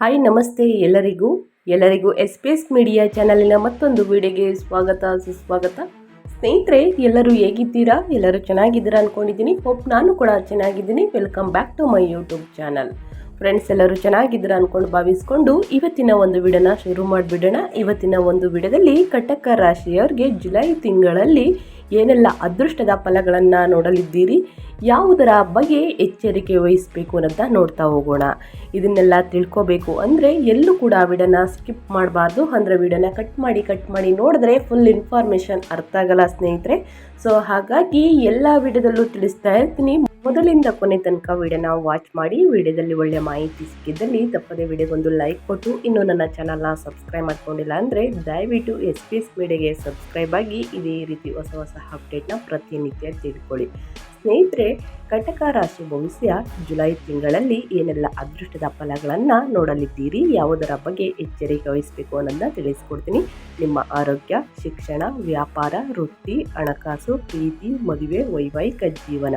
Hi, ನಮಸ್ತೆ ಎಲ್ಲರಿಗೂ. ಎಲ್ಲರಿಗೂ ಎಸ್ ಪಿ ಎಸ್ ಮೀಡಿಯಾ ಚಾನಲಿನ ಮತ್ತೊಂದು ವಿಡಿಯೋಗೆ ಸ್ವಾಗತ, ಸುಸ್ವಾಗತ. ಸ್ನೇಹಿತರೆ, ಎಲ್ಲರೂ ಹೇಗಿದ್ದೀರಾ? ಎಲ್ಲರೂ ಚೆನ್ನಾಗಿದ್ದೀರಾ ಅಂದ್ಕೊಂಡಿದ್ದೀನಿ ಹೋಪ್ ನಾನು ಕೂಡ ಚೆನ್ನಾಗಿದ್ದೀನಿ. Welcome back to my YouTube channel friends ಎಲ್ಲರೂ ಚೆನ್ನಾಗಿದ್ದೀರಾ ಅಂದ್ಕೊಂಡು ಭಾವಿಸ್ಕೊಂಡು ಇವತ್ತಿನ ಒಂದು ವಿಡಿಯೋನ ಶುರು ಮಾಡಿಬಿಡೋಣ. ಇವತ್ತಿನ ಒಂದು ವಿಡಿಯೋದಲ್ಲಿ ಕಟಕ ರಾಶಿಯವರಿಗೆ ಜುಲೈ ತಿಂಗಳಲ್ಲಿ ಏನೆಲ್ಲ ಅದೃಷ್ಟದ ಫಲಗಳನ್ನು ನೋಡಲಿದ್ದೀರಿ? ಯಾವುದರ ಬಗ್ಗೆ ಎಚ್ಚರಿಕೆ ವಹಿಸಬೇಕು ಅಂತ ನೋಡ್ತಾ ಹೋಗೋಣ. ಇದನ್ನೆಲ್ಲ ತಿಳ್ಕೋಬೇಕು ಅಂದರೆ ಎಲ್ಲೂ ಕೂಡ ವಿಡನ ಸ್ಕಿಪ್ ಮಾಡಬಾರ್ದು. ಅಂದರೆ ವಿಡನ ಕಟ್ ಮಾಡಿ ಕಟ್ ಮಾಡಿ ನೋಡಿದ್ರೆ ಫುಲ್ ಇನ್ಫಾರ್ಮೇಷನ್ ಅರ್ಥ ಆಗಲ್ಲ ಸ್ನೇಹಿತರೆ. ಸೊ ಹಾಗಾಗಿ ಎಲ್ಲ ವಿಡಿಯೋದಲ್ಲೂ ತಿಳಿಸ್ತಾ ಇರ್ತೀನಿ. ಮೊದಲಿಂದ ಕೊನೆ ತನಕ ವಿಡಿಯೋನ ವಾಚ್ ಮಾಡಿ, ವಿಡಿಯೋದಲ್ಲಿ ಒಳ್ಳೆ ಮಾಹಿತಿ ಸಿಕ್ಕಿದ್ದಲ್ಲಿ ತಪ್ಪದೆ ವಿಡಿಯೋಗೊಂದು ಲೈಕ್ ಕೊಟ್ಟು, ಇನ್ನೂ ನನ್ನ ಚಾನಲ್ನ ಸಬ್ಸ್ಕ್ರೈಬ್ ಮಾಡ್ಕೊಂಡಿಲ್ಲ ಅಂದರೆ ದಯವಿಟ್ಟು ಎಸ್ ಪಿ ಎಸ್ ಮೀಡಿಯಾಗೆ ಸಬ್ಸ್ಕ್ರೈಬ್ ಆಗಿ, ಇದೇ ರೀತಿ ಹೊಸ ಹೊಸ ಅಪ್ಡೇಟ್ನ ಪ್ರತಿನಿತ್ಯ ತಿಳ್ಕೊಳ್ಳಿ. ಸ್ನೇಹಿತರೆ ಕಟಕ ರಾಶಿ ಭವಿಷ್ಯ ಜುಲೈ ತಿಂಗಳಲ್ಲಿ ಏನೆಲ್ಲ ಅದೃಷ್ಟದ ಫಲಗಳನ್ನು ನೋಡಲಿದ್ದೀರಿ, ಯಾವುದರ ಬಗ್ಗೆ ಎಚ್ಚರಿಕೆ ವಹಿಸಬೇಕು ಅನ್ನೋದನ್ನ ತಿಳಿಸ್ಕೊಡ್ತೀನಿ. ನಿಮ್ಮ ಆರೋಗ್ಯ, ಶಿಕ್ಷಣ, ವ್ಯಾಪಾರ, ವೃತ್ತಿ, ಹಣಕಾಸು, ಪ್ರೀತಿ, ಮದುವೆ, ವೈವಾಹಿಕ ಜೀವನ.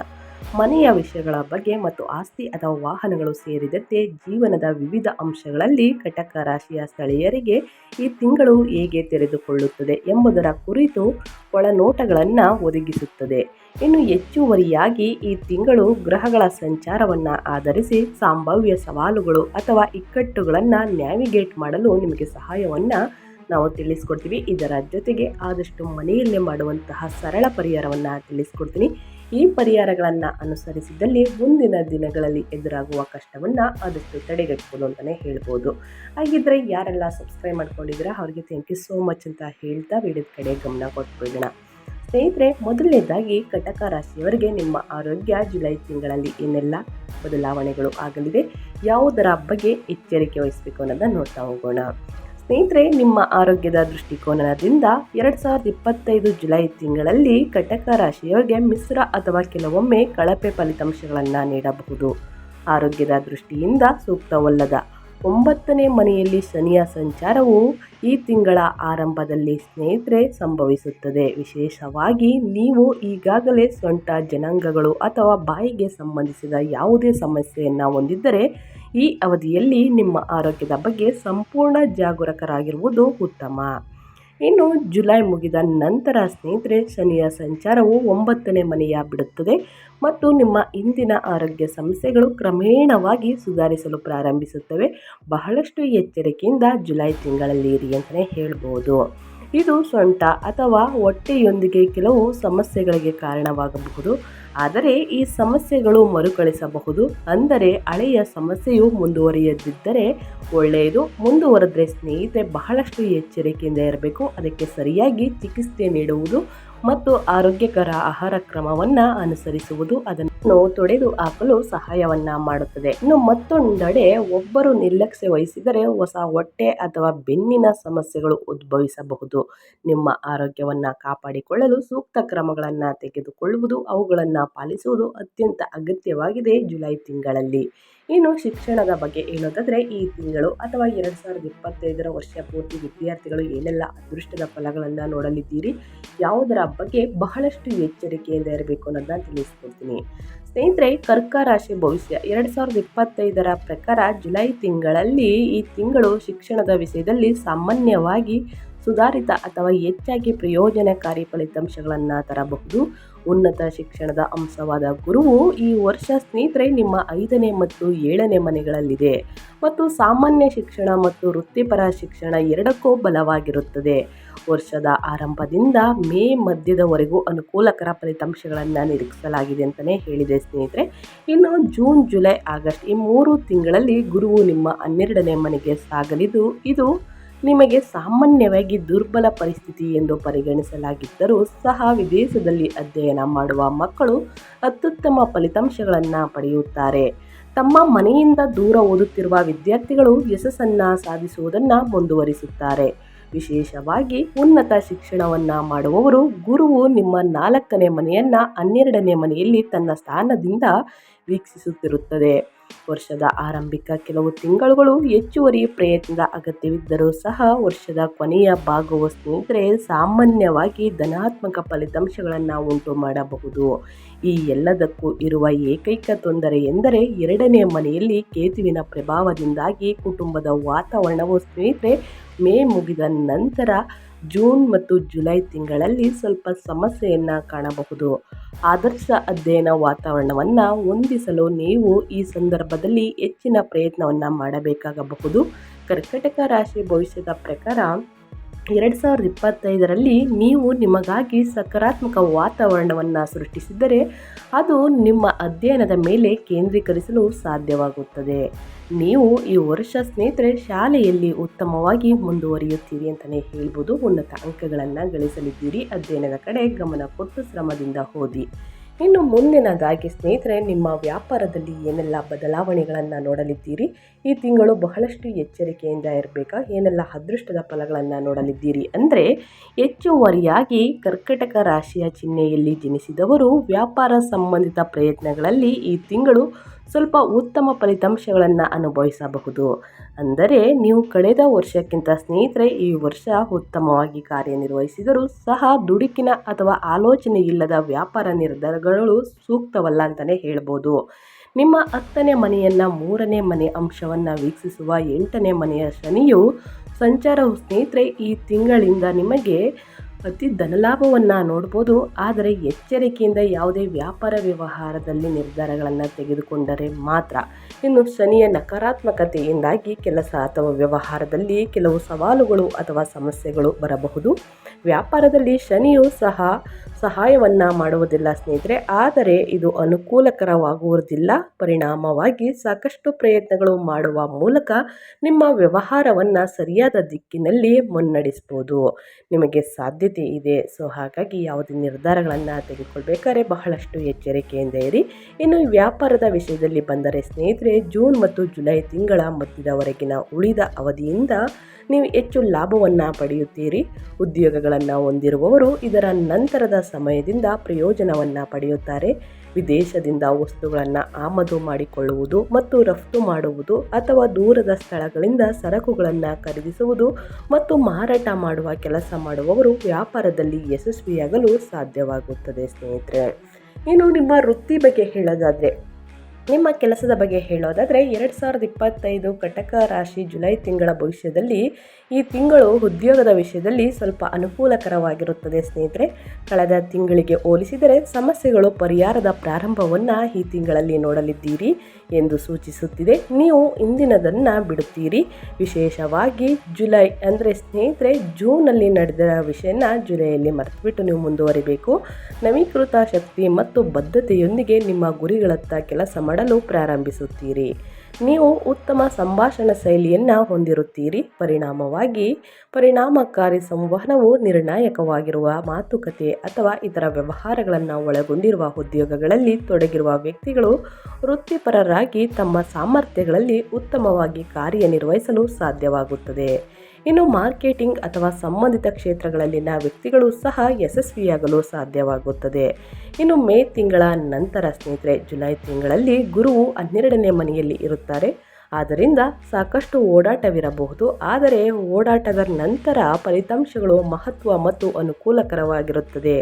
ಮನೆಯ ವಿಷಯಗಳ ಬಗ್ಗೆ ಮತ್ತು ಆಸ್ತಿ ಅಥವಾ ವಾಹನಗಳು ಸೇರಿದಂತೆ ಜೀವನದ ವಿವಿಧ ಅಂಶಗಳಲ್ಲಿ ಕಟಕ ರಾಶಿಯ ಸ್ಥಳೀಯರಿಗೆ ಈ ತಿಂಗಳು ಹೇಗೆ ತೆರೆದುಕೊಳ್ಳುತ್ತದೆ ಎಂಬುದರ ಕುರಿತು ಒಳನೋಟಗಳನ್ನು ಒದಗಿಸುತ್ತದೆ. ಇನ್ನು ಹೆಚ್ಚುವರಿಯಾಗಿ ಈ ತಿಂಗಳು ಗ್ರಹಗಳ ಸಂಚಾರವನ್ನು ಆಧರಿಸಿ ಸಂಭಾವ್ಯ ಸವಾಲುಗಳು ಅಥವಾ ಇಕ್ಕಟ್ಟುಗಳನ್ನು ನ್ಯಾವಿಗೇಟ್ ಮಾಡಲು ನಿಮಗೆ ಸಹಾಯವನ್ನು ನಾವು ತಿಳಿಸ್ಕೊಡ್ತೀವಿ. ಇದರ ಜೊತೆಗೆ ಆದಷ್ಟು ಮನೆಯಲ್ಲೇ ಮಾಡುವಂತಹ ಸರಳ ಪರಿಹಾರವನ್ನು ತಿಳಿಸ್ಕೊಡ್ತೀನಿ. ಈ ಪರಿಹಾರಗಳನ್ನು ಅನುಸರಿಸಿದಲ್ಲಿ ಮುಂದಿನ ದಿನಗಳಲ್ಲಿ ಎದುರಾಗುವ ಕಷ್ಟವನ್ನು ಆದಷ್ಟು ತಡೆಗಟ್ಟಬಹುದು ಅಂತಲೇ ಹೇಳ್ಬೋದು. ಹಾಗಿದ್ರೆ ಯಾರೆಲ್ಲ ಸಬ್ಸ್ಕ್ರೈಬ್ ಮಾಡ್ಕೊಂಡಿದ್ದೀರಾ, ಅವರಿಗೆ ಥ್ಯಾಂಕ್ ಯು ಸೋ ಮಚ್ ಅಂತ ಹೇಳ್ತಾ ವಿಡಿಯೋದ ಕಡೆ ಗಮನ ಕೊಟ್ಬಿಡೋಣ. ಸ್ನೇಹಿತರೆ, ಮೊದಲನೇದಾಗಿ ಕಟಕ ರಾಶಿಯವರಿಗೆ ನಿಮ್ಮ ಆರೋಗ್ಯ ಜುಲೈ ತಿಂಗಳಲ್ಲಿ ಏನೆಲ್ಲ ಬದಲಾವಣೆಗಳು ಆಗಲಿದೆ ಯಾವುದರ ಬಗ್ಗೆ ಎಚ್ಚರಿಕೆ ವಹಿಸಬೇಕು ಅನ್ನೋದನ್ನು ನೋಡ್ತಾ ಹೋಗೋಣ. ಸ್ನೇಹಿತರೆ, ನಿಮ್ಮ ಆರೋಗ್ಯದ ದೃಷ್ಟಿಕೋನದಿಂದ ಎರಡು ಸಾವಿರದ ಇಪ್ಪತ್ತೈದು ಜುಲೈ ತಿಂಗಳಲ್ಲಿ ಕಟಕ ರಾಶಿಯವರಿಗೆ ಮಿಶ್ರ ಅಥವಾ ಕೆಲವೊಮ್ಮೆ ಕಳಪೆ ಫಲಿತಾಂಶಗಳನ್ನು ನೀಡಬಹುದು. ಆರೋಗ್ಯದ ದೃಷ್ಟಿಯಿಂದ ಸೂಕ್ತವಲ್ಲದ ಒಂಬತ್ತನೇ ಮನೆಯಲ್ಲಿ ಶನಿಯ ಸಂಚಾರವು ಈ ತಿಂಗಳ ಆರಂಭದಲ್ಲಿ ಸ್ನೇಹಿತರೆ ಸಂಭವಿಸುತ್ತದೆ. ವಿಶೇಷವಾಗಿ ನೀವು ಈಗಾಗಲೇ ಸೊಂಟ ಜನಾಂಗಗಳು ಅಥವಾ ಬಾಯಿಗೆ ಸಂಬಂಧಿಸಿದ ಯಾವುದೇ ಸಮಸ್ಯೆಯನ್ನು ಹೊಂದಿದ್ದರೆ ಈ ಅವಧಿಯಲ್ಲಿ ನಿಮ್ಮ ಆರೋಗ್ಯದ ಬಗ್ಗೆ ಸಂಪೂರ್ಣ ಜಾಗರೂಕರಾಗಿರುವುದು ಉತ್ತಮ. ಇನ್ನು ಜುಲೈ ಮುಗಿದ ನಂತರ ಸ್ನೇಹಿತರೆ, ಶನಿಯ ಸಂಚಾರವು ಒಂಬತ್ತನೇ ಮನೆಯ ಬಿಡುತ್ತದೆ ಮತ್ತು ನಿಮ್ಮ ಇಂದಿನ ಆರೋಗ್ಯ ಸಮಸ್ಯೆಗಳು ಕ್ರಮೇಣವಾಗಿ ಸುಧಾರಿಸಲು ಪ್ರಾರಂಭಿಸುತ್ತವೆ. ಬಹಳಷ್ಟು ಎಚ್ಚರಿಕೆಯಿಂದ ಜುಲೈ ತಿಂಗಳಲ್ಲಿ ಇರಿ ಅಂತಲೇ ಹೇಳ್ಬೋದು. ಇದು ಸೊಂಟ ಅಥವಾ ಹೊಟ್ಟೆಯೊಂದಿಗೆ ಕೆಲವು ಸಮಸ್ಯೆಗಳಿಗೆ ಕಾರಣವಾಗಬಹುದು. ಆದರೆ ಈ ಸಮಸ್ಯೆಗಳು ಮರುಕಳಿಸಬಹುದು. ಅಂದರೆ ಹಳೆಯ ಸಮಸ್ಯೆಯು ಮುಂದುವರಿಯದಿದ್ದರೆ ಒಳ್ಳೆಯದು. ಮುಂದುವರೆದ್ರೆ ಸ್ನೇಹಿತೆ ಬಹಳಷ್ಟು ಎಚ್ಚರಿಕೆಯಿಂದ ಇರಬೇಕು. ಅದಕ್ಕೆ ಸರಿಯಾಗಿ ಚಿಕಿತ್ಸೆ ನೀಡುವುದು ಮತ್ತು ಆರೋಗ್ಯಕರ ಆಹಾರ ಕ್ರಮವನ್ನು ಅನುಸರಿಸುವುದು ಅದನ್ನು ತೊಡೆದು ಹಾಕಲು ಸಹಾಯವನ್ನ ಮಾಡುತ್ತದೆ. ಇನ್ನು ಮತ್ತೊಂದೆಡೆ ಒಬ್ಬರು ನಿರ್ಲಕ್ಷ್ಯ ವಹಿಸಿದರೆ ಹೊಸ ಹೊಟ್ಟೆ ಅಥವಾ ಬೆನ್ನಿನ ಸಮಸ್ಯೆಗಳು ಉದ್ಭವಿಸಬಹುದು. ನಿಮ್ಮ ಆರೋಗ್ಯವನ್ನು ಕಾಪಾಡಿಕೊಳ್ಳಲು ಸೂಕ್ತ ಕ್ರಮಗಳನ್ನು ತೆಗೆದುಕೊಳ್ಳುವುದು, ಅವುಗಳನ್ನು ಪಾಲಿಸುವುದು ಅತ್ಯಂತ ಅಗತ್ಯವಾಗಿದೆ ಜುಲೈ ತಿಂಗಳಲ್ಲಿ. ಇನ್ನು ಶಿಕ್ಷಣದ ಬಗ್ಗೆ ಹೇಳೋದಾದರೆ ಈ ತಿಂಗಳು ಅಥವಾ ಎರಡು ಸಾವಿರದ ಇಪ್ಪತ್ತೈದರ ವರ್ಷ ಪೂರ್ತಿ ವಿದ್ಯಾರ್ಥಿಗಳು ಏನೆಲ್ಲ ಅದೃಷ್ಟದ ಫಲಗಳನ್ನು ನೋಡಲಿದ್ದೀರಿ, ಯಾವುದರ ಬಗ್ಗೆ ಬಹಳಷ್ಟು ಎಚ್ಚರಿಕೆಯಿಂದ ಇರಬೇಕು ಅನ್ನೋದನ್ನ ತಿಳಿಸ್ಕೊಡ್ತೀನಿ. ಸ್ನೇಹಿತರೆ, ಕರ್ಕ ರಾಶಿ ಭವಿಷ್ಯ ಎರಡು ಸಾವಿರದ ಇಪ್ಪತ್ತೈದರ ಪ್ರಕಾರ ಜುಲೈ ತಿಂಗಳಲ್ಲಿ ಈ ತಿಂಗಳು ಶಿಕ್ಷಣದ ವಿಷಯದಲ್ಲಿ ಸಾಮಾನ್ಯವಾಗಿ ಸುಧಾರಿತ ಅಥವಾ ಹೆಚ್ಚಾಗಿ ಪ್ರಯೋಜನಕಾರಿ ಫಲಿತಾಂಶಗಳನ್ನು ತರಬಹುದು. ಉನ್ನತ ಶಿಕ್ಷಣದ ಅಂಶವಾದ ಗುರುವು ಈ ವರ್ಷ ಸ್ನೇಹಿತರೆ ನಿಮ್ಮ ಐದನೇ ಮತ್ತು ಏಳನೇ ಮನೆಗಳಲ್ಲಿದೆ. ಮತ್ತು ಸಾಮಾನ್ಯ ಶಿಕ್ಷಣ ಮತ್ತು ವೃತ್ತಿಪರ ಶಿಕ್ಷಣ ಎರಡಕ್ಕೂ ಬಲವಾಗಿರುತ್ತದೆ. ವರ್ಷದ ಆರಂಭದಿಂದ ಮೇ ಮಧ್ಯದವರೆಗೂ ಅನುಕೂಲಕರ ಫಲಿತಾಂಶಗಳನ್ನು ನಿರೀಕ್ಷಿಸಲಾಗಿದೆ ಅಂತಲೇ ಹೇಳಿದೆ ಸ್ನೇಹಿತರೆ. ಇನ್ನು ಜೂನ್, ಜುಲೈ, ಆಗಸ್ಟ್ ಈ ಮೂರು ತಿಂಗಳಲ್ಲಿ ಗುರುವು ನಿಮ್ಮ ಹನ್ನೆರಡನೇ ಮನೆಗೆ ಸಾಗಲಿದ್ದು, ಇದು ನಿಮಗೆ ಸಾಮಾನ್ಯವಾಗಿ ದುರ್ಬಲ ಪರಿಸ್ಥಿತಿ ಎಂದು ಪರಿಗಣಿಸಲಾಗಿದ್ದರೂ ಸಹ ವಿದೇಶದಲ್ಲಿ ಅಧ್ಯಯನ ಮಾಡುವ ಮಕ್ಕಳು ಅತ್ಯುತ್ತಮ ಫಲಿತಾಂಶಗಳನ್ನು ಪಡೆಯುತ್ತಾರೆ. ತಮ್ಮ ಮನೆಯಿಂದ ದೂರ ಓದುತ್ತಿರುವ ವಿದ್ಯಾರ್ಥಿಗಳು ಯಶಸ್ಸನ್ನು ಸಾಧಿಸುವುದನ್ನು ಮುಂದುವರಿಸುತ್ತಾರೆ. ವಿಶೇಷವಾಗಿ ಉನ್ನತ ಶಿಕ್ಷಣವನ್ನು ಮಾಡುವವರು ಗುರುವು ನಿಮ್ಮ ನಾಲ್ಕನೇ ಮನೆಯನ್ನು ಹನ್ನೆರಡನೇ ಮನೆಯಲ್ಲಿ ತನ್ನ ಸ್ಥಾನದಿಂದ ವೀಕ್ಷಿಸುತ್ತಿರುತ್ತದೆ. ವರ್ಷದ ಆರಂಭಿಕ ಕೆಲವು ತಿಂಗಳುಗಳು ಹೆಚ್ಚುವರಿ ಪ್ರಯತ್ನದ ಅಗತ್ಯವಿದ್ದರೂ ಸಹ ವರ್ಷದ ಕೊನೆಯ ಭಾಗವು ಸ್ನೇಹಿತರೆ ಸಾಮಾನ್ಯವಾಗಿ ಧನಾತ್ಮಕ ಫಲಿತಾಂಶಗಳನ್ನು ಉಂಟು ಮಾಡಬಹುದು. ಈ ಎಲ್ಲದಕ್ಕೂ ಇರುವ ಏಕೈಕ ತೊಂದರೆ ಎಂದರೆ ಎರಡನೇ ಮನೆಯಲ್ಲಿ ಕೇತುವಿನ ಪ್ರಭಾವದಿಂದಾಗಿ ಕುಟುಂಬದ ವಾತಾವರಣವು ಸ್ನೇಹಿತರೆ ಮೇ ಮುಗಿದ ನಂತರ ಜೂನ್ ಮತ್ತು ಜುಲೈ ತಿಂಗಳಲ್ಲಿ ಸ್ವಲ್ಪ ಸಮಸ್ಯೆಯನ್ನು ಕಾಣಬಹುದು. ಆದರ್ಶ ಅಧ್ಯಯನ ವಾತಾವರಣವನ್ನು ಹೊಂದಿಸಲು ನೀವು ಈ ಸಂದರ್ಭದಲ್ಲಿ ಹೆಚ್ಚಿನ ಪ್ರಯತ್ನವನ್ನು ಮಾಡಬೇಕಾಗಬಹುದು. ಕರ್ಕಟಕ ರಾಶಿ ಭವಿಷ್ಯದ ಪ್ರಕಾರ ಎರಡು ಸಾವಿರದ ಇಪ್ಪತ್ತೈದರಲ್ಲಿ ನೀವು ನಿಮಗಾಗಿ ಸಕಾರಾತ್ಮಕ ವಾತಾವರಣವನ್ನು ಸೃಷ್ಟಿಸಿದರೆ ಅದು ನಿಮ್ಮ ಅಧ್ಯಯನದ ಮೇಲೆ ಕೇಂದ್ರೀಕರಿಸಲು ಸಾಧ್ಯವಾಗುತ್ತದೆ. ನೀವು ಈ ವರ್ಷ ಸ್ನೇಹಿತರೆ ಶಾಲೆಯಲ್ಲಿ ಉತ್ತಮವಾಗಿ ಮುಂದುವರಿಯುತ್ತೀರಿ ಅಂತಲೇ ಹೇಳ್ಬೋದು. ಉನ್ನತ ಅಂಕಗಳನ್ನು ಗಳಿಸಲಿದ್ದೀರಿ. ಅಧ್ಯಯನದ ಕಡೆ ಗಮನ ಕೊಟ್ಟು ಶ್ರಮದಿಂದ ಓದಿ. ಇನ್ನು ಮುಂದಿನದಾಗಿ ಸ್ನೇಹಿತರೆ, ನಿಮ್ಮ ವ್ಯಾಪಾರದಲ್ಲಿ ಏನೆಲ್ಲ ಬದಲಾವಣೆಗಳನ್ನು ನೋಡಲಿದ್ದೀರಿ? ಈ ತಿಂಗಳು ಬಹಳಷ್ಟು ಎಚ್ಚರಿಕೆಯಿಂದ ಇರಬೇಕಾ? ಏನೆಲ್ಲ ಅದೃಷ್ಟದ ಫಲಗಳನ್ನು ನೋಡಲಿದ್ದೀರಿ? ಅಂದರೆ ಹೆಚ್ಚುವರಿಯಾಗಿ ಕರ್ಕಟಕ ರಾಶಿಯ ಚಿಹ್ನೆಯಲ್ಲಿ ಜನಿಸಿದವರು ವ್ಯಾಪಾರ ಸಂಬಂಧಿತ ಪ್ರಯತ್ನಗಳಲ್ಲಿ ಈ ತಿಂಗಳು ಸ್ವಲ್ಪ ಉತ್ತಮ ಫಲಿತಾಂಶಗಳನ್ನು ಅನುಭವಿಸಬಹುದು. ಅಂದರೆ ನೀವು ಕಳೆದ ವರ್ಷಕ್ಕಿಂತ ಸ್ನೇಹಿತರೆ, ಈ ವರ್ಷ ಉತ್ತಮವಾಗಿ ಕಾರ್ಯನಿರ್ವಹಿಸಿದರೂ ಸಹ ದುಡುಕಿನ ಅಥವಾ ಆಲೋಚನೆ ಇಲ್ಲದ ವ್ಯಾಪಾರ ನಿರ್ಧಾರಗಳು ಸೂಕ್ತವಲ್ಲ ಅಂತಲೇ ಹೇಳ್ಬೋದು. ನಿಮ್ಮ ಹತ್ತನೇ ಮನೆಯನ್ನು ಮೂರನೇ ಮನೆ ಅಂಶವನ್ನು ವೀಕ್ಷಿಸುವ ಎಂಟನೇ ಮನೆಯ ಶನಿಯು, ಸಂಚಾರವು ಸ್ನೇಹಿತರೆ, ಈ ತಿಂಗಳಿಂದ ನಿಮಗೆ ಅತಿ ಧನಲಾಭವನ್ನು ನೋಡ್ಬೋದು, ಆದರೆ ಎಚ್ಚರಿಕೆಯಿಂದ ಯಾವುದೇ ವ್ಯಾಪಾರ ವ್ಯವಹಾರದಲ್ಲಿ ನಿರ್ಧಾರಗಳನ್ನು ತೆಗೆದುಕೊಂಡರೆ ಮಾತ್ರ. ಇನ್ನು ಶನಿಯ ನಕಾರಾತ್ಮಕತೆಯಿಂದಾಗಿ ಕೆಲಸ ಅಥವಾ ವ್ಯವಹಾರದಲ್ಲಿ ಕೆಲವು ಸವಾಲುಗಳು ಅಥವಾ ಸಮಸ್ಯೆಗಳು ಬರಬಹುದು. ವ್ಯಾಪಾರದಲ್ಲಿ ಶನಿಯು ಸಹ ಸಹಾಯವನ್ನು ಮಾಡುವುದಿಲ್ಲ ಸ್ನೇಹಿತರೆ, ಆದರೆ ಇದು ಅನುಕೂಲಕರವಾಗುವುದಿಲ್ಲ. ಪರಿಣಾಮವಾಗಿ ಸಾಕಷ್ಟು ಪ್ರಯತ್ನಗಳು ಮಾಡುವ ಮೂಲಕ ನಿಮ್ಮ ವ್ಯವಹಾರವನ್ನು ಸರಿಯಾದ ದಿಕ್ಕಿನಲ್ಲಿ ಮುನ್ನಡೆಸ್ಬೋದು ನಿಮಗೆ ಸಾಧ್ಯತೆ ಇದೆ. ಸೊ, ಹಾಗಾಗಿ ಯಾವುದೇ ನಿರ್ಧಾರಗಳನ್ನು ತೆಗೆದುಕೊಳ್ಬೇಕಾದ್ರೆ ಬಹಳಷ್ಟು ಎಚ್ಚರಿಕೆಯಿಂದ ಇರಿ. ಇನ್ನು ವ್ಯಾಪಾರದ ವಿಷಯದಲ್ಲಿ ಬಂದರೆ ಸ್ನೇಹಿತರೆ, ಜೂನ್ ಮತ್ತು ಜುಲೈ ತಿಂಗಳ ಮಧ್ಯದವರೆಗಿನ ಉಳಿದ ಅವಧಿಯಿಂದ ನೀವು ಹೆಚ್ಚು ಲಾಭವನ್ನು ಪಡೆಯುತ್ತೀರಿ. ಉದ್ಯೋಗಗಳನ್ನು ಹೊಂದಿರುವವರು ಇದರ ನಂತರದ ಸಮಯದಿಂದ ಪ್ರಯೋಜನವನ್ನು ಪಡೆಯುತ್ತಾರೆ. ವಿದೇಶದಿಂದ ವಸ್ತುಗಳನ್ನು ಆಮದು ಮಾಡಿಕೊಳ್ಳುವುದು ಮತ್ತು ರಫ್ತು ಮಾಡುವುದು ಅಥವಾ ದೂರದ ಸ್ಥಳಗಳಿಂದ ಸರಕುಗಳನ್ನು ಖರೀದಿಸುವುದು ಮತ್ತು ಮಾರಾಟ ಮಾಡುವ ಕೆಲಸ ಮಾಡುವವರು ವ್ಯಾಪಾರದಲ್ಲಿ ಯಶಸ್ವಿಯಾಗಲು ಸಾಧ್ಯವಾಗುತ್ತದೆ ಸ್ನೇಹಿತರೆ. ಇನ್ನು ನಿಮ್ಮ ವೃತ್ತಿ ಬಗ್ಗೆ ಹೇಳೋದಾದರೆ ನಿಮ್ಮ ಕೆಲಸದ ಬಗ್ಗೆ ಹೇಳೋದಾದರೆ, ಎರಡು ಸಾವಿರದ ಇಪ್ಪತ್ತೈದು ಕಟಕ ರಾಶಿ ಜುಲೈ ತಿಂಗಳ ಭವಿಷ್ಯದಲ್ಲಿ ಈ ತಿಂಗಳು ಉದ್ಯೋಗದ ವಿಷಯದಲ್ಲಿ ಸ್ವಲ್ಪ ಅನುಕೂಲಕರವಾಗಿರುತ್ತದೆ. ಸ್ನೇಹಿತರೆ, ಕಳೆದ ತಿಂಗಳಿಗೆ ಹೋಲಿಸಿದರೆ ಸಮಸ್ಯೆಗಳು ಪರಿಹಾರದ ಪ್ರಾರಂಭವನ್ನು ಈ ತಿಂಗಳಲ್ಲಿ ನೋಡಲಿದ್ದೀರಿ ಎಂದು ಸೂಚಿಸುತ್ತಿದೆ. ನೀವು ಇಂದಿನದನ್ನು ಬಿಡುತ್ತೀರಿ. ವಿಶೇಷವಾಗಿ ಜುಲೈ ಅಂದರೆ ಸ್ನೇಹಿತರೆ, ಜೂನಲ್ಲಿ ನಡೆದ ವಿಷಯನ ಜುಲೈಯಲ್ಲಿ ಮರೆತುಬಿಟ್ಟು ನೀವು ಮುಂದುವರಿಬೇಕು. ನವೀಕೃತ ಶಕ್ತಿ ಮತ್ತು ಬದ್ಧತೆಯೊಂದಿಗೆ ನಿಮ್ಮ ಗುರಿಗಳತ್ತ ಕೆಲಸ ಮಾಡಲು ಪ್ರಾರಂಭಿಸುತ್ತೀರಿ. ನೀವು ಉತ್ತಮ ಸಂಭಾಷಣಾ ಶೈಲಿಯನ್ನು ಹೊಂದಿರುತ್ತೀರಿ. ಪರಿಣಾಮವಾಗಿ ಪರಿಣಾಮಕಾರಿ ಸಂವಹನವು ನಿರ್ಣಾಯಕವಾಗಿರುವ ಮಾತುಕತೆ ಅಥವಾ ಇತರ ವ್ಯವಹಾರಗಳನ್ನು ಒಳಗೊಂಡಿರುವ ಉದ್ಯೋಗಗಳಲ್ಲಿ ತೊಡಗಿರುವ ವ್ಯಕ್ತಿಗಳು ವೃತ್ತಿಪರರಾಗಿ ತಮ್ಮ ಸಾಮರ್ಥ್ಯಗಳಲ್ಲಿ ಉತ್ತಮವಾಗಿ ಕಾರ್ಯನಿರ್ವಹಿಸಲು ಸಾಧ್ಯವಾಗುತ್ತದೆ. ಇನ್ನು ಮಾರ್ಕೆಟಿಂಗ್ ಅಥವಾ ಸಂಬಂಧಿತ ಕ್ಷೇತ್ರಗಳಲ್ಲಿನ ವ್ಯಕ್ತಿಗಳು ಸಹ ಯಶಸ್ವಿಯಾಗಲು ಸಾಧ್ಯವಾಗುತ್ತದೆ. ಇನ್ನು ಮೇ ತಿಂಗಳ ನಂತರ ಸ್ನೇಹಿತರೆ, ಜುಲೈ ತಿಂಗಳಲ್ಲಿ ಗುರುವು ಹನ್ನೆರಡನೇ ಮನೆಯಲ್ಲಿ ಇರುತ್ತಾರೆ. ಆದ್ದರಿಂದ ಸಾಕಷ್ಟು ಓಡಾಟವಿರಬಹುದು. ಆದರೆ ಓಡಾಟದ ನಂತರ ಫಲಿತಾಂಶಗಳು ಮಹತ್ವ ಮತ್ತು ಅನುಕೂಲಕರವಾಗಿರುತ್ತದೆ.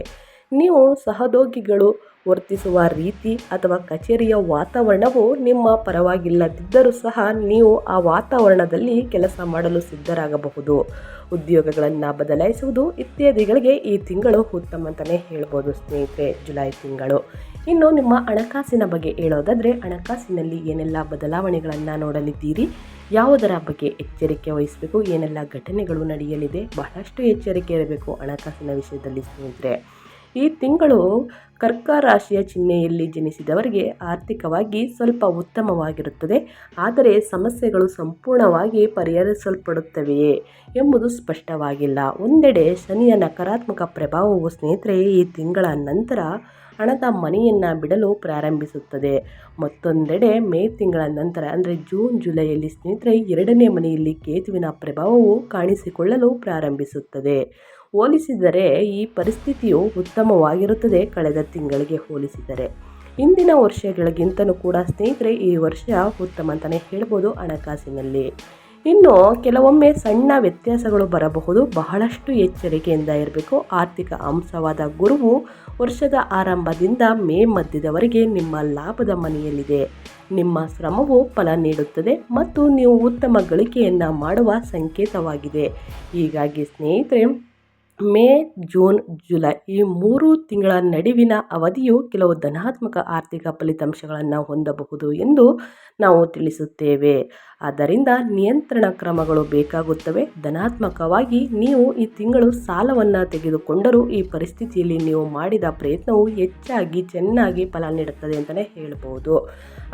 ನೀವು ಸಹೋದ್ಯೋಗಿಗಳು ವರ್ತಿಸುವ ರೀತಿ ಅಥವಾ ಕಚೇರಿಯ ವಾತಾವರಣವು ನಿಮ್ಮ ಪರವಾಗಿಲ್ಲದಿದ್ದರೂ ಸಹ ನೀವು ಆ ವಾತಾವರಣದಲ್ಲಿ ಕೆಲಸ ಮಾಡಲು ಸಿದ್ಧರಾಗಬಹುದು. ಉದ್ಯೋಗಗಳನ್ನು ಬದಲಾಯಿಸುವುದು ಇತ್ಯಾದಿಗಳಿಗೆ ಈ ತಿಂಗಳು ಉತ್ತಮ ಅಂತಲೇ ಹೇಳ್ಬೋದು ಸ್ನೇಹಿತರೆ, ಜುಲೈ ತಿಂಗಳು. ಇನ್ನು ನಿಮ್ಮ ಹಣಕಾಸಿನ ಬಗ್ಗೆ ಹೇಳೋದಾದರೆ ಹಣಕಾಸಿನಲ್ಲಿ ಏನೆಲ್ಲ ಬದಲಾವಣೆಗಳನ್ನು ನೋಡಲಿದ್ದೀರಿ? ಯಾವುದರ ಬಗ್ಗೆ ಎಚ್ಚರಿಕೆ ವಹಿಸಬೇಕು? ಏನೆಲ್ಲ ಘಟನೆಗಳು ನಡೆಯಲಿದೆ? ಬಹಳಷ್ಟು ಎಚ್ಚರಿಕೆ ಇರಬೇಕು ಹಣಕಾಸಿನ ವಿಷಯದಲ್ಲಿ ಸ್ನೇಹಿತರೆ. ಈ ತಿಂಗಳು ಕರ್ಕ ರಾಶಿಯ ಚಿಹ್ನೆಯಲ್ಲಿ ಜನಿಸಿದವರಿಗೆ ಆರ್ಥಿಕವಾಗಿ ಸ್ವಲ್ಪ ಉತ್ತಮವಾಗಿರುತ್ತದೆ. ಆದರೆ ಸಮಸ್ಯೆಗಳು ಸಂಪೂರ್ಣವಾಗಿ ಪರಿಹರಿಸಲ್ಪಡುತ್ತವೆಯೇ ಎಂಬುದು ಸ್ಪಷ್ಟವಾಗಿಲ್ಲ. ಒಂದೆಡೆ ಶನಿಯ ನಕಾರಾತ್ಮಕ ಪ್ರಭಾವವು ಸ್ನೇಹಿತರೆ ಈ ತಿಂಗಳ ನಂತರ ಹಣದ ಮನೆಯನ್ನು ಬಿಡಲು ಪ್ರಾರಂಭಿಸುತ್ತದೆ. ಮತ್ತೊಂದೆಡೆ ಮೇ ತಿಂಗಳ ನಂತರ, ಅಂದರೆ ಜೂನ್, ಜುಲೈಯಲ್ಲಿ ಸ್ನೇಹಿತರೆ ಎರಡನೇ ಮನೆಯಲ್ಲಿ ಕೇತುವಿನ ಪ್ರಭಾವವು ಕಾಣಿಸಿಕೊಳ್ಳಲು ಪ್ರಾರಂಭಿಸುತ್ತದೆ. ಹೋಲಿಸಿದರೆ ಈ ಪರಿಸ್ಥಿತಿಯು ಉತ್ತಮವಾಗಿರುತ್ತದೆ ಕಳೆದ ತಿಂಗಳಿಗೆ ಹೋಲಿಸಿದರೆ. ಹಿಂದಿನ ವರ್ಷಗಳಿಗಿಂತಲೂ ಕೂಡ ಸ್ನೇಹಿತರೆ, ಈ ವರ್ಷ ಉತ್ತಮ ಅಂತಲೇ ಹೇಳ್ಬೋದು ಹಣಕಾಸಿನಲ್ಲಿ. ಇನ್ನು ಕೆಲವೊಮ್ಮೆ ಸಣ್ಣ ವ್ಯತ್ಯಾಸಗಳು ಬರಬಹುದು. ಬಹಳಷ್ಟು ಎಚ್ಚರಿಕೆಯಿಂದ ಇರಬೇಕು. ಆರ್ಥಿಕ ಅಂಶವಾದ ಗುರುವು ವರ್ಷದ ಆರಂಭದಿಂದ ಮೇ ಮಧ್ಯದವರೆಗೆ ನಿಮ್ಮ ಲಾಭದ ಮನೆಯಲ್ಲಿದೆ. ನಿಮ್ಮ ಶ್ರಮವು ಫಲ ನೀಡುತ್ತದೆ ಮತ್ತು ನೀವು ಉತ್ತಮ ಗಳಿಕೆಯನ್ನು ಮಾಡುವ ಸಂಕೇತವಾಗಿದೆ. ಹೀಗಾಗಿ ಸ್ನೇಹಿತರೆ ಮೇ, ಜೂನ್, ಜುಲೈ ಈ ಮೂರು ತಿಂಗಳ ನಡುವಿನ ಅವಧಿಯು ಕೆಲವು ಧನಾತ್ಮಕ ಆರ್ಥಿಕ ಫಲಿತಾಂಶಗಳನ್ನು ಹೊಂದಬಹುದು ಎಂದು ನಾವು ತಿಳಿಸುತ್ತೇವೆ. ಆದ್ದರಿಂದ ನಿಯಂತ್ರಣ ಕ್ರಮಗಳು ಬೇಕಾಗುತ್ತವೆ. ಧನಾತ್ಮಕವಾಗಿ ನೀವು ಈ ತಿಂಗಳು ಸಾಲವನ್ನು ತೆಗೆದುಕೊಂಡರೂ ಈ ಪರಿಸ್ಥಿತಿಯಲ್ಲಿ ನೀವು ಮಾಡಿದ ಪ್ರಯತ್ನವು ಹೆಚ್ಚಾಗಿ ಚೆನ್ನಾಗಿ ಫಲ ನೀಡುತ್ತದೆ ಅಂತಲೇ ಹೇಳ್ಬೋದು.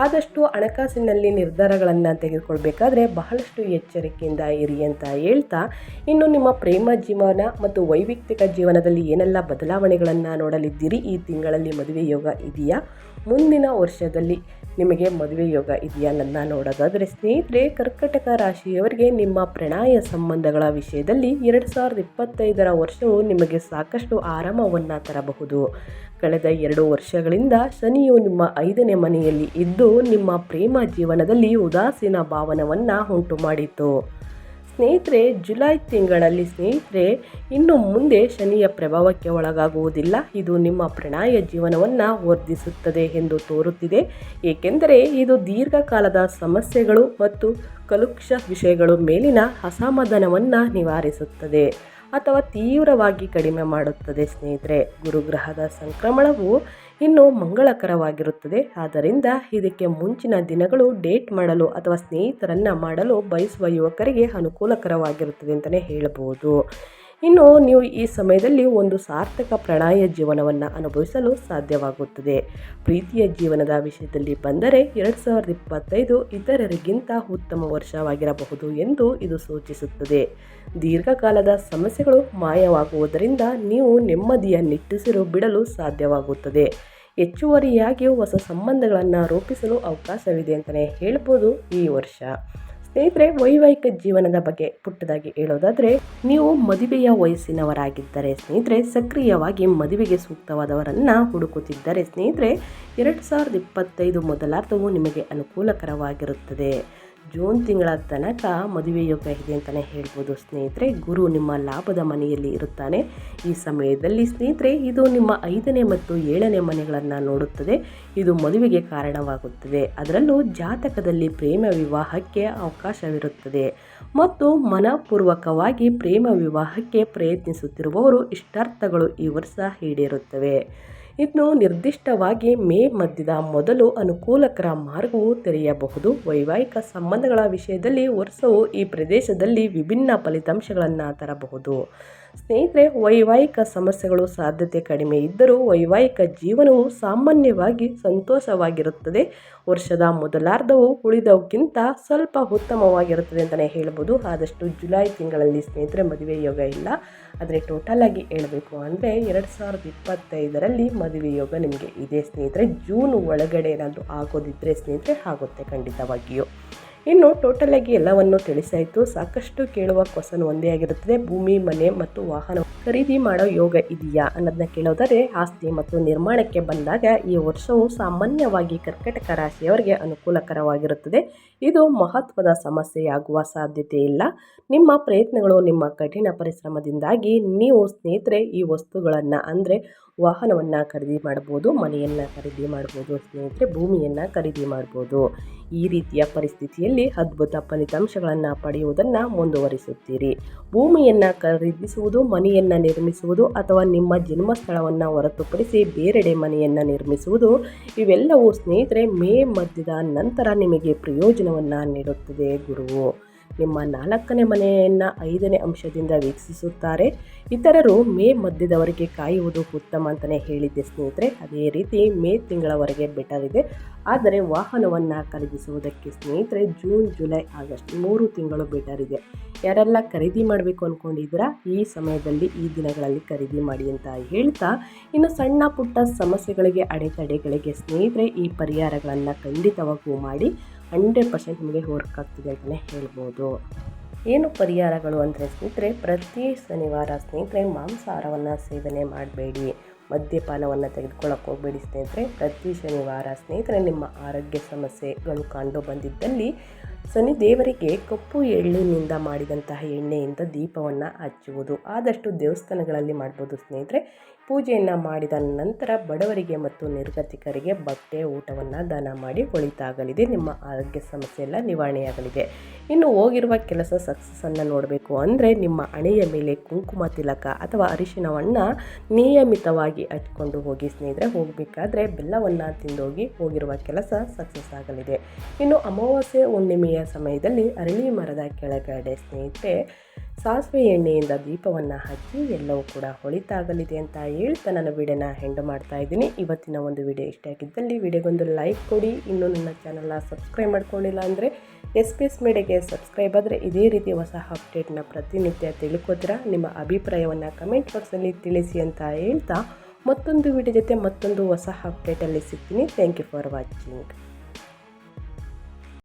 ಆದಷ್ಟು ಹಣಕಾಸಿನಲ್ಲಿ ನಿರ್ಧಾರಗಳನ್ನು ತೆಗೆದುಕೊಳ್ಬೇಕಾದ್ರೆ ಬಹಳಷ್ಟು ಎಚ್ಚರಿಕೆಯಿಂದ ಇರಿ ಅಂತ ಹೇಳ್ತಾ, ಇನ್ನು ನಿಮ್ಮ ಪ್ರೇಮ ಜೀವನ ಮತ್ತು ವೈಯಕ್ತಿಕ ಜೀವನದಲ್ಲಿ ಏನೆಲ್ಲ ಬದಲಾವಣೆಗಳನ್ನು ನೋಡಲಿದ್ದೀರಿ ಈ ತಿಂಗಳಲ್ಲಿ ಮದುವೆ ಯೋಗ ಇದೆಯಾ? ಮುಂದಿನ ವರ್ಷದಲ್ಲಿ ನಿಮಗೆ ಮದುವೆ ಯೋಗ ಇದೆಯಾ ನನ್ನ ನೋಡೋದಾದರೆ ಸ್ನೇಹಿತರೆ, ಕರ್ಕಟಕ ರಾಶಿಯವರಿಗೆ ನಿಮ್ಮ ಪ್ರಣಯ ಸಂಬಂಧಗಳ ವಿಷಯದಲ್ಲಿ ಎರಡು ಸಾವಿರದ ಇಪ್ಪತ್ತೈದರ ವರ್ಷವು ನಿಮಗೆ ಸಾಕಷ್ಟು ಆರಾಮವನ್ನು ತರಬಹುದು. ಕಳೆದ ಎರಡು ವರ್ಷಗಳಿಂದ ಶನಿಯು ನಿಮ್ಮ ಐದನೇ ಮನೆಯಲ್ಲಿ ಇದ್ದು, ನಿಮ್ಮ ಪ್ರೇಮ ಜೀವನದಲ್ಲಿ ಉದಾಸೀನ ಭಾವನವನ್ನು ಉಂಟು ಮಾಡಿತು ಸ್ನೇಹಿತರೆ, ಜುಲೈ ತಿಂಗಳಲ್ಲಿ ಸ್ನೇಹಿತರೆ, ಇನ್ನು ಮುಂದೆ ಶನಿಯ ಪ್ರಭಾವಕ್ಕೆ ಒಳಗಾಗುವುದಿಲ್ಲ. ಇದು ನಿಮ್ಮ ಪ್ರಣಯ ಜೀವನವನ್ನು ವರ್ಧಿಸುತ್ತದೆ ಎಂದು ತೋರುತ್ತಿದೆ. ಏಕೆಂದರೆ, ಇದು ದೀರ್ಘಕಾಲದ ಸಮಸ್ಯೆಗಳು ಮತ್ತು ಕಲುಕ್ಷ ವಿಷಯಗಳು ಮೇಲಿನ ಅಸಮಾಧಾನವನ್ನು ನಿವಾರಿಸುತ್ತದೆ ಅಥವಾ ತೀವ್ರವಾಗಿ ಕಡಿಮೆ ಮಾಡುತ್ತದೆ ಸ್ನೇಹಿತರೆ. ಗುರುಗ್ರಹದ ಸಂಕ್ರಮಣವು ಇನ್ನು ಮಂಗಳಕರವಾಗಿರುತ್ತದೆ. ಆದ್ದರಿಂದ ಇದಕ್ಕೆ ಮುಂಚಿನ ದಿನಗಳು ಡೇಟ್ ಮಾಡಲು ಅಥವಾ ಸ್ನೇಹಿತರನ್ನು ಮಾಡಲು ಬಯಸುವ ಯುವಕರಿಗೆ ಅನುಕೂಲಕರವಾಗಿರುತ್ತದೆ ಅಂತಲೇ ಹೇಳ್ಬೋದು ಇನ್ನು ನೀವು ಈ ಸಮಯದಲ್ಲಿ ಒಂದು ಸಾರ್ಥಕ ಪ್ರಣಯ ಜೀವನವನ್ನು ಅನುಭವಿಸಲು ಸಾಧ್ಯವಾಗುತ್ತದೆ. ಪ್ರೀತಿಯ ಜೀವನದ ವಿಷಯದಲ್ಲಿ ಬಂದರೆ ಎರಡು ಸಾವಿರದ ಇಪ್ಪತ್ತೈದು ಇತರರಿಗಿಂತ ಉತ್ತಮ ವರ್ಷವಾಗಿರಬಹುದು ಎಂದು ಇದು ಸೂಚಿಸುತ್ತದೆ. ದೀರ್ಘಕಾಲದ ಸಮಸ್ಯೆಗಳು ಮಾಯವಾಗುವುದರಿಂದ ನೀವು ನೆಮ್ಮದಿಯ ನಿಟ್ಟುಸಿರು ಬಿಡಲು ಸಾಧ್ಯವಾಗುತ್ತದೆ. ಹೆಚ್ಚುವರಿಯಾಗಿ ಹೊಸ ಸಂಬಂಧಗಳನ್ನು ರೂಪಿಸಲು ಅವಕಾಶವಿದೆ ಅಂತಲೇ ಹೇಳ್ಬೋದು ಈ ವರ್ಷ. ಸ್ನೇಹಿತರೆ, ವೈವಾಹಿಕ ಜೀವನದ ಬಗ್ಗೆ ಪುಟ್ಟದಾಗಿ ಹೇಳೋದಾದರೆ, ನೀವು ಮದುವೆಯ ವಯಸ್ಸಿನವರಾಗಿದ್ದರೆ ಸ್ನೇಹಿತರೆ, ಸಕ್ರಿಯವಾಗಿ ಮದುವೆಗೆ ಸೂಕ್ತವಾದವರನ್ನು ಹುಡುಕುತ್ತಿದ್ದರೆ ಸ್ನೇಹಿತರೆ, ಎರಡು ಸಾವಿರದ ಇಪ್ಪತ್ತೈದು ಮೊದಲಾರ್ಧವು ನಿಮಗೆ ಅನುಕೂಲಕರವಾಗಿರುತ್ತದೆ. ಜೂನ್ ತಿಂಗಳ ತನಕ ಮದುವೆ ಯೋಗ ಇದೆ ಅಂತಲೇ ಹೇಳ್ಬೋದು. ಸ್ನೇಹಿತರೆ, ಗುರು ನಿಮ್ಮ ಲಾಭದ ಮನೆಯಲ್ಲಿ ಇರುತ್ತಾನೆ. ಈ ಸಮಯದಲ್ಲಿ ಸ್ನೇಹಿತರೆ, ಇದು ನಿಮ್ಮ ಐದನೇ ಮತ್ತು ಏಳನೇ ಮನೆಗಳನ್ನು ನೋಡುತ್ತದೆ. ಇದು ಮದುವೆಗೆ ಕಾರಣವಾಗುತ್ತದೆ. ಅದರಲ್ಲೂ ಜಾತಕದಲ್ಲಿ ಪ್ರೇಮ ವಿವಾಹಕ್ಕೆ ಅವಕಾಶವಿರುತ್ತದೆ. ಮತ್ತು ಮನಪೂರ್ವಕವಾಗಿ ಪ್ರೇಮ ವಿವಾಹಕ್ಕೆ ಪ್ರಯತ್ನಿಸುತ್ತಿರುವವರು ಇಷ್ಟಾರ್ಥಗಳು ಈ ವರ್ಷ ಈಡೇರುತ್ತವೆ. ಇನ್ನು ನಿರ್ದಿಷ್ಟವಾಗಿ ಮೇ ಮಧ್ಯದ ಮೊದಲು ಅನುಕೂಲಕರ ಮಾರ್ಗವು ತೆರೆಯಬಹುದು. ವೈವಾಹಿಕ ಸಂಬಂಧಗಳ ವಿಷಯದಲ್ಲಿ ವರ್ಷವು ಈ ಪ್ರದೇಶದಲ್ಲಿ ವಿಭಿನ್ನ ಫಲಿತಾಂಶಗಳನ್ನು ತರಬಹುದು. ಸ್ನೇಹಿತರೆ, ವೈವಾಹಿಕ ಸಮಸ್ಯೆಗಳು ಸಾಧ್ಯತೆ ಕಡಿಮೆ ಇದ್ದರೂ ವೈವಾಹಿಕ ಜೀವನವು ಸಾಮಾನ್ಯವಾಗಿ ಸಂತೋಷವಾಗಿರುತ್ತದೆ. ವರ್ಷದ ಮೊದಲಾರ್ಧವು ಉಳಿದವಕ್ಕಿಂತ ಸ್ವಲ್ಪ ಉತ್ತಮವಾಗಿರುತ್ತದೆ ಅಂತಲೇ ಹೇಳ್ಬೋದು. ಆದಷ್ಟು ಜುಲೈ ತಿಂಗಳಲ್ಲಿ ಸ್ನೇಹಿತರೆ, ಮದುವೆ ಯೋಗ ಇಲ್ಲ. ಆದರೆ ಟೋಟಲಾಗಿ ಹೇಳಬೇಕು ಅಂದರೆ ಎರಡು ಸಾವಿರದ ಇಪ್ಪತ್ತೈದರಲ್ಲಿ ಮದುವೆ ಯೋಗ ನಿಮಗೆ ಇದೆ ಸ್ನೇಹಿತರೆ. ಜೂನ್ ಒಳಗಡೆ ಏನಾದರೂ ಆಗೋದಿದ್ದರೆ ಸ್ನೇಹಿತರೆ, ಆಗುತ್ತೆ ಖಂಡಿತವಾಗಿಯೂ. ಇನ್ನು ಟೋಟಲಾಗಿ ಎಲ್ಲವನ್ನು ತಿಳಿಸಾಯಿತು. ಸಾಕಷ್ಟು ಕೇಳುವ ಕ್ವಶನ್ ಒಂದೇ ಆಗಿರುತ್ತದೆ. ಭೂಮಿ, ಮನೆ ಮತ್ತು ವಾಹನ ಖರೀದಿ ಮಾಡೋ ಯೋಗ ಇದೆಯಾ ಅನ್ನೋದನ್ನ ಕೇಳೋದರೆ ಆಸ್ತಿ ಮತ್ತು ನಿರ್ಮಾಣಕ್ಕೆ ಬಂದಾಗ ಈ ವರ್ಷವು ಸಾಮಾನ್ಯವಾಗಿ ಕರ್ಕಟಕ ರಾಶಿಯವರಿಗೆ ಅನುಕೂಲಕರವಾಗಿರುತ್ತದೆ. ಇದು ಮಹತ್ವದ ಸಮಸ್ಯೆಯಾಗುವ ಸಾಧ್ಯತೆ ಇಲ್ಲ. ನಿಮ್ಮ ಪ್ರಯತ್ನಗಳು ನಿಮ್ಮ ಕಠಿಣ ಪರಿಶ್ರಮದಿಂದಾಗಿ ನೀವು ಸ್ನೇಹಿತರೆ ಈ ವಸ್ತುಗಳನ್ನು ಅಂದರೆ ವಾಹನವನ್ನು ಖರೀದಿ ಮಾಡ್ಬೋದು, ಮನೆಯನ್ನು ಖರೀದಿ ಮಾಡ್ಬೋದು ಸ್ನೇಹಿತರೆ, ಭೂಮಿಯನ್ನು ಖರೀದಿ ಮಾಡ್ಬೋದು. ಈ ರೀತಿಯ ಪರಿಸ್ಥಿತಿಯಲ್ಲಿ ಅದ್ಭುತ ಫಲಿತಾಂಶಗಳನ್ನು ಪಡೆಯುವುದನ್ನು ಮುಂದುವರಿಸುತ್ತೀರಿ. ಭೂಮಿಯನ್ನು ಖರೀದಿಸುವುದು, ಮನೆಯನ್ನು ನಿರ್ಮಿಸುವುದು ಅಥವಾ ನಿಮ್ಮ ಜನ್ಮಸ್ಥಳವನ್ನು ಹೊರತುಪಡಿಸಿ ಬೇರೆಡೆ ಮನೆಯನ್ನು ನಿರ್ಮಿಸುವುದು, ಇವೆಲ್ಲವೂ ಸ್ನೇಹಿತರೆ ಮೇ ಮಧ್ಯದ ನಂತರ ನಿಮಗೆ ಪ್ರಯೋಜನವನ್ನು ನೀಡುತ್ತದೆ ಗುರುವು. ನಿಮ್ಮ ನಾಲ್ಕನೇ ಮನೆಯನ್ನು ಐದನೇ ಅಂಶದಿಂದ ವೀಕ್ಷಿಸುತ್ತಾರೆ. ಇತರರು ಮೇ ಮಧ್ಯದವರೆಗೆ ಕಾಯುವುದು ಉತ್ತಮ ಅಂತಲೇ ಹೇಳಿದ್ದೆ ಸ್ನೇಹಿತರೆ. ಅದೇ ರೀತಿ ಮೇ ತಿಂಗಳವರೆಗೆ ಬೆಟರ್ ಇದೆ ಆದರೆ ವಾಹನವನ್ನು ಖರೀದಿಸುವುದಕ್ಕೆ ಸ್ನೇಹಿತರೆ ಜೂನ್, ಜುಲೈ, ಆಗಸ್ಟ್ ಮೂರು ತಿಂಗಳು ಬೆಟರ್ ಇದೆ ಯಾರೆಲ್ಲ ಖರೀದಿ ಮಾಡಬೇಕು ಅಂದ್ಕೊಂಡಿದ್ದೀರಾ ಈ ಸಮಯದಲ್ಲಿ, ಈ ದಿನಗಳಲ್ಲಿ ಖರೀದಿ ಮಾಡಿ ಅಂತ ಹೇಳ್ತಾ ಇನ್ನು ಸಣ್ಣ ಪುಟ್ಟ ಸಮಸ್ಯೆಗಳಿಗೆ, ಅಡೆತಡೆಗಳಿಗೆ ಸ್ನೇಹಿತರೆ ಈ ಪರಿಹಾರಗಳನ್ನು ಖಂಡಿತವಾಗೂ ಮಾಡಿ. ಹಂಡ್ರೆಡ್ ಪರ್ಸೆಂಟ್ ನಿಮಗೆ ವರ್ಕ್ ಆಗ್ತಿದೆ ಅಂತಲೇ ಹೇಳ್ಬೋದು. ಏನು ಪರಿಹಾರಗಳು ಅಂದರೆ ಸ್ನೇಹಿತರೆ, ಪ್ರತಿ ಶನಿವಾರ ಸ್ನೇಹಿತರೆ ಮಾಂಸಾಹಾರವನ್ನು ಸೇವನೆ ಮಾಡಬೇಡಿ. ಮದ್ಯಪಾನವನ್ನು ತೆಗೆದುಕೊಳ್ಳೋಕೆ ಹೋಗಬೇಡಿ ಸ್ನೇಹಿತರೆ. ಪ್ರತಿ ಶನಿವಾರ ಸ್ನೇಹಿತರೆ ನಿಮ್ಮ ಆರೋಗ್ಯ ಸಮಸ್ಯೆಗಳು ಕಂಡು ಬಂದಿದ್ದಲ್ಲಿ ಶನಿ ದೇವರಿಗೆ ಕಪ್ಪು ಎಳ್ಳಿನಿಂದ ಮಾಡಿದಂತಹ ಎಣ್ಣೆಯಿಂದ ದೀಪವನ್ನು ಹಚ್ಚುವುದು. ಆದಷ್ಟು ದೇವಸ್ಥಾನಗಳಲ್ಲಿ ಮಾಡ್ಬೋದು ಸ್ನೇಹಿತರೆ. ಪೂಜೆಯನ್ನು ಮಾಡಿದ ನಂತರ ಬಡವರಿಗೆ ಮತ್ತು ನಿರ್ಗತಿಕರಿಗೆ ಬಟ್ಟೆ, ಊಟವನ್ನು ದಾನ ಮಾಡಿ ಒಳಿತಾಗಲಿದೆ. ನಿಮ್ಮ ಆರೋಗ್ಯ ಸಮಸ್ಯೆ ಎಲ್ಲ ನಿವಾರಣೆಯಾಗಲಿದೆ. ಇನ್ನು ಹೋಗಿರುವ ಕೆಲಸ ಸಕ್ಸಸ್ಸನ್ನು ನೋಡಬೇಕು ಅಂದರೆ ನಿಮ್ಮ ಹಣೆಯ ಮೇಲೆ ಕುಂಕುಮ, ತಿಲಕ ಅಥವಾ ಅರಿಶಿಣವನ್ನು ನಿಯಮಿತವಾಗಿ ಹಚ್ಕೊಂಡು ಹೋಗಿ. ಸ್ನೇಹಿತರೆ, ಹೋಗಬೇಕಾದ್ರೆ ಬೆಲ್ಲವನ್ನು ತಿಂದೋಗಿ ಹೋಗಿರುವ ಕೆಲಸ ಸಕ್ಸಸ್ ಆಗಲಿದೆ. ಇನ್ನು ಅಮಾವಾಸ್ಯೆ ಹುಣ್ಣಿಮೆಯ ಸಮಯದಲ್ಲಿ ಅರಳಿ ಮರದ ಕೆಳಗಡೆ ಸ್ನೇಹಿತರೆ ಸಾಸಿವೆ ಎಣ್ಣೆಯಿಂದ ದೀಪವನ್ನು ಹಚ್ಚಿ ಎಲ್ಲವೂ ಕೂಡ ಹೊಳಿತಾಗಲಿದೆ ಅಂತ ಹೇಳ್ತಾ ನಾನು ವಿಡಿಯೋನ ಹೆಂಡ್ ಮಾಡ್ತಾ ಇದ್ದೀನಿ. ಇವತ್ತಿನ ಒಂದು ವಿಡಿಯೋ ಇಷ್ಟ ಆಗಿದ್ದಲ್ಲಿ ವಿಡಿಯೋಗೊಂದು ಲೈಕ್ ಕೊಡಿ. ಇನ್ನೂ ನನ್ನ ಚಾನಲ್ನ ಸಬ್ಸ್ಕ್ರೈಬ್ ಮಾಡ್ಕೊಂಡಿಲ್ಲ ಅಂದರೆ ಎಸ್ ಪಿ ಎಸ್ ಮೀಡಿಯಾಗೆ ಸಬ್ಸ್ಕ್ರೈಬ್ ಆದರೆ ಇದೇ ರೀತಿ ಹೊಸ ಅಪ್ಡೇಟ್ನ ಪ್ರತಿನಿತ್ಯ ತಿಳ್ಕೋತೀರಾ? ನಿಮ್ಮ ಅಭಿಪ್ರಾಯವನ್ನು ಕಮೆಂಟ್ ಬಾಕ್ಸಲ್ಲಿ ತಿಳಿಸಿ ಅಂತ ಹೇಳ್ತಾ ಮತ್ತೊಂದು ವಿಡಿಯೋ ಜೊತೆ ಮತ್ತೊಂದು ಹೊಸ ಅಪ್ಡೇಟಲ್ಲಿ ಸಿಗ್ತೀನಿ. Thank you for watching